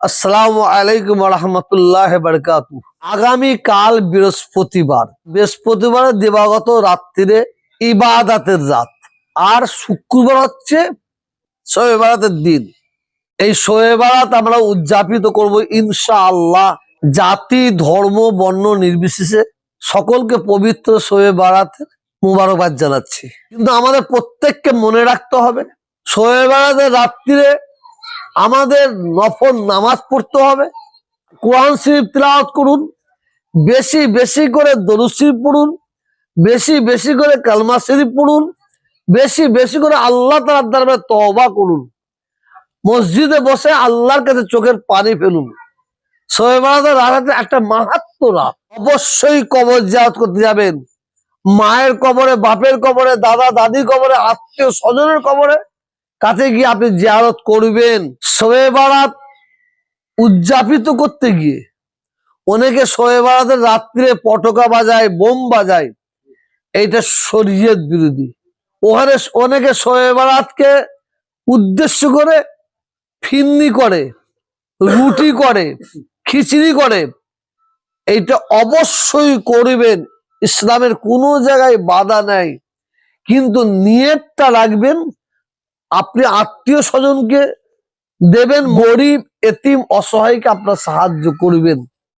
আসসালামু আলাইকুম রহমতুল্লাহ বরকাতু আগামী কাল বৃহস্পতিবার। বৃহস্পতিবার দিবাগত রাত্রিরে ইবাদাতের রাত। আর শুক্রবার হচ্ছে শোয়ে বারাতের দিন। এই শোয়ে বারাত আমরা উদযাপিত করব ইনশা আল্লাহ জাতি, ধর্ম, বর্ণ নির্বিশেষে। সকলকে পবিত্র শোয়ে বারাতের মুবারকবাদ জানাচ্ছি। কিন্তু আমাদের প্রত্যেককে মনে রাখতে হবে শোয়ে বারাতের রাত্রিরে আমাদের নফল নামাজ পড়তে হবে। কোরআন শরীফ তিলাওয়াত করুন, বেশি বেশি করে দরুদ শরীফ পড়ুন, বেশি বেশি করে কালমা শরীফ পড়ুন, বেশি বেশি করে আল্লাহ তালার দরবারে তওবা করুন। মসজিদে বসে আল্লাহর কাছে চোখের পানি ফেলুন। একটা মাহাত্ম রাত। অবশ্যই কবর জাত করতে যাবেন। মায়ের কবরে, বাপের কবরে, দাদা দাদি কবরে, আত্মীয় স্বজনের কবরে। কাছে গিয়ে আপনি জিয়ারত করবেন শোয়ে বারাত উদযাপিত করতে গিয়ে। অনেকে শোয়ে বারাতের রাত্রে পটকা বাজায়, বোম বাজায়। এইটা শরীয়ত বিরোধী। ওখানে অনেকে শোয়ে বারাতকে উদ্দেশ্য করে ফিন্নি করে, রুটি করে, খিচড়ি করে। এইটা অবশ্যই করবেন। ইসলামের কোনো জায়গায় বাধা নাই। কিন্তু নিয়তটা রাখবেন আপনি আত্মীয় স্বজনকে দেবেন গরিব এতিম অসহায়কে আপনার সাহায্য করবেন।